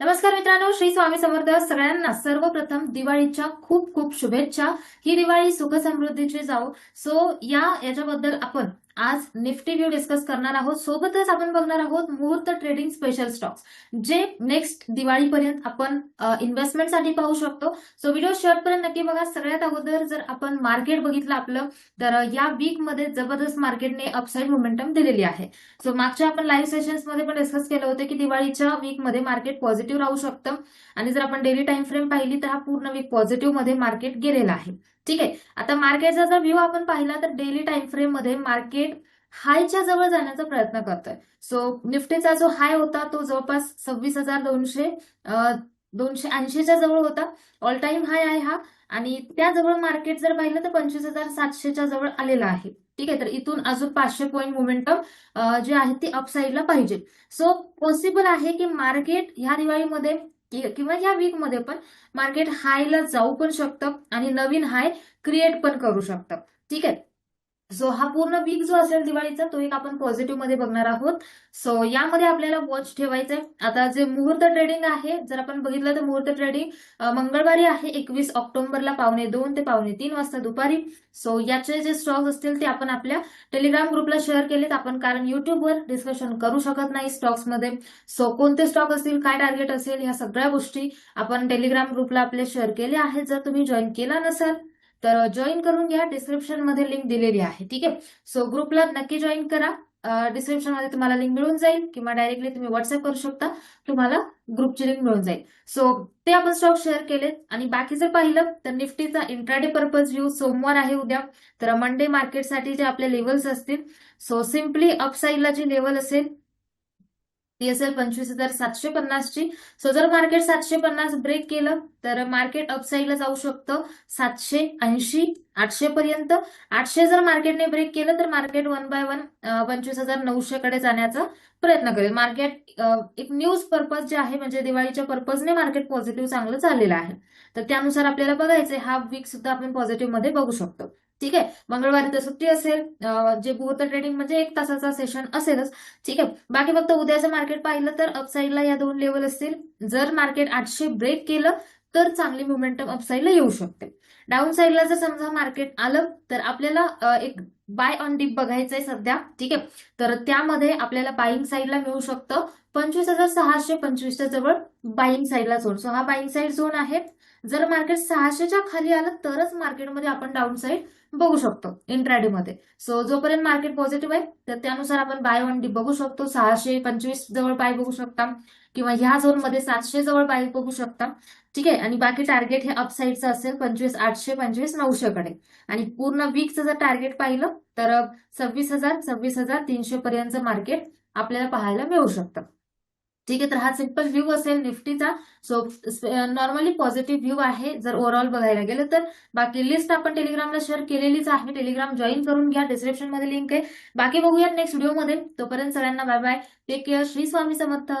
नमस्कार मित्रांनो श्री स्वामी समर्थ सगळ्यांना सर्वप्रथम दिवाळीच्या खूप खूप शुभेच्छा. ही दिवाळी सुख समृद्धीची जाऊ. सो या याच्याबद्दल आपण आज निफ्टी व्ह्यू डिस्कस करणार आहोत. सोबतच आपण बघणार आहोत मुहूर्त ट्रेडिंग स्पेशल स्टॉक्स जे नेक्स्ट दिवाळीपर्यंत आपण इन्व्हेस्टमेंटसाठी पाहू शकतो. सो व्हिडिओ शेवटपर्यंत नक्की बघा. सगळ्यात अगोदर जर आपण मार्केट बघितलं आपलं तर या वीकमध्ये जबरदस्त मार्केटने अपसाईड मोमेंटम दिलेली आहे. सो मागच्या आपण लाईव्ह सेशन्समध्ये पण डिस्कस केलं होतं की दिवाळीच्या वीकमध्ये मार्केट पॉझिटिव्ह राहू शकतं. आणि जर आपण डेली टाइम फ्रेम पाहिली तर हा पूर्ण वीक पॉझिटिव्हमध्ये मार्केट गेलेला आहे. ठीक आहे? आता मार्केटचा जर व्ह्यू आपण पाहिला तर डेली टाइम फ्रेममध्ये मार्केट हायच्या जवळ जाण्याचा प्रयत्न करतोय. सो निफ्टीचा जो हाय होता तो जवळपास सव्वीस हजार दोनशे दोनशे ऐंशीच्या जवळ होता. ऑल टाइम हाय आहे हा. आणि त्याजवळ मार्केट जर पाहिलं तर पंचवीस हजार सातशेच्या जवळ आलेला आहे. ठीक आहे? तर इथून अजून पाचशे पॉईंट मोमेंटम जे आहे ते अपसाईडला पाहिजे. सो पॉसिबल आहे की मार्केट ह्या दिवाळीमध्ये किंवा या वीकमध्ये पण मार्केट हायला जाऊ पण शकतं आणि नवीन हाय क्रिएट पण करू शकतं. ठीक? आहे सो हा पूर्ण वीक जो असेल दिवाळीचा तो एक आपण पॉझिटिव्हमध्ये बघणार आहोत. सो यामध्ये आपल्याला वॉच ठेवायचंय. आता जे मुहूर्त ट्रेडिंग आहे जर आपण बघितलं तर मुहूर्त ट्रेडिंग मंगळवारी आहे एकवीस ऑक्टोबरला पावणे दोन ते पावणे तीन वाजता दुपारी. सो याचे जे स्टॉक्स असतील ते आपण आपल्या टेलिग्राम ग्रुपला शेअर केलेत. आपण कारण युट्यूबवर डिस्कशन करू शकत नाही स्टॉक्समध्ये सो कोणते स्टॉक असतील काय टार्गेट असेल ह्या सगळ्या गोष्टी आपण टेलिग्राम ग्रुपला आपले शेअर केले आहेत. जर तुम्ही जॉईन केला नसाल तर जॉईन करून घ्या. डिस्क्रिप्शनमध्ये लिंक दिलेली आहे. ठीक आहे? सो ग्रुपला नक्की जॉईन करा. डिस्क्रिप्शनमध्ये तुम्हाला लिंक मिळून जाईल किंवा डायरेक्टली तुम्ही व्हॉट्सअप करू शकता. तुम्हाला ग्रुपची लिंक मिळून जाईल. सो ते आपण स्टॉक शेअर केलेत. आणि बाकी जर पाहिलं तर निफ्टीचा इंट्राडे पर्पज व्ह्यू सोमवार आहे उद्या. तर मंडे मार्केटसाठी जे आपले लेवल्स असतील सो सिम्पली अपसाईडला जी लेवल असेल ती असेल पंचवीस हजार सातशे पन्नासची सो जर मार्केट सातशे पन्नास ब्रेक केलं तर मार्केट अपसाईडला जाऊ शकतं. सातशे ऐंशी आठशे पर्यंत. आठशे जर मार्केटने ब्रेक केलं तर मार्केट वन बाय वन पंचवीस हजार नऊशे कडे जाण्याचा प्रयत्न करेल. मार्केट एक न्यूज पर्पज जे आहे म्हणजे दिवाळीच्या पर्पजने मार्केट पॉझिटिव्ह चांगलं चाललेलं आहे. तर त्यानुसार आपल्याला बघायचं हा वीक सुद्धा आपण पॉझिटिव्हमध्ये बघू शकतो. ठीक आहे? मंगळवारी तर सुट्टी असेल. जे मुहूर्त ट्रेडिंग म्हणजे एक तासाचा सेशन असेलच. ठीक आहे? बाकी फक्त उद्याचं मार्केट पाहिलं तर अपसाईडला या दोन लेवल असतील. जर मार्केट आठशे ब्रेक केलं तर चांगली मोमेंटम अपसाईडला येऊ शकते. डाऊन साईडला जर समजा मार्केट आलं तर आपल्याला एक बाय ऑन डीप बघायचंय सध्या. ठीक आहे? तर त्यामध्ये आपल्याला बाईंग साईडला मिळू शकतं. पंचवीस हजार सहाशे पंचवीसच्या जवळ बाईंग साईडला झोन सो हा बाईंग साईड झोन आहे. जर मार्केट सहाशेच्या खाली आलं तरच मार्केटमध्ये आपण डाऊन साईड बघू शकतो इंट्राडे मध्ये. सो जोपर्यंत मार्केट पॉझिटिव्ह आहे तर त्यानुसार आपण बाय ऑन डी बघू शकतो. सहाशे पंचवीस जवळ बाय बघू शकता. किंवा ह्या झोनमध्ये सातशे जवळ बाय बघू शकता. ठीक आहे? आणि बाकी टार्गेट हे अपसाईडचं असेल पंचवीस आठशे पंचवीस नऊशे कडे आणि पूर्ण वीकचं जर टार्गेट पाहिलं तर सव्वीस हजार सव्वीस हजार तीनशे पर्यंत मार्केट आपल्याला पाहायला मिळू शकतं. ठीक आहे तर हा सिंपल व्ह्यू असेल निफ्टीचा. सो नॉर्मली पॉझिटिव्ह व्ह्यू आहे जर ओव्हरऑल बघायला गेलं तर. बाकी लिस्ट आपण टेलिग्रामला शेअर केलेलीच आहे. टेलिग्राम जॉईन करून घ्या डिस्क्रिप्शनमध्ये लिंक आहे. बाकी बघूया नेक्स्ट व्हिडिओमध्ये तोपर्यंत सगळ्यांना bye bye take care Shri Swami Samarth.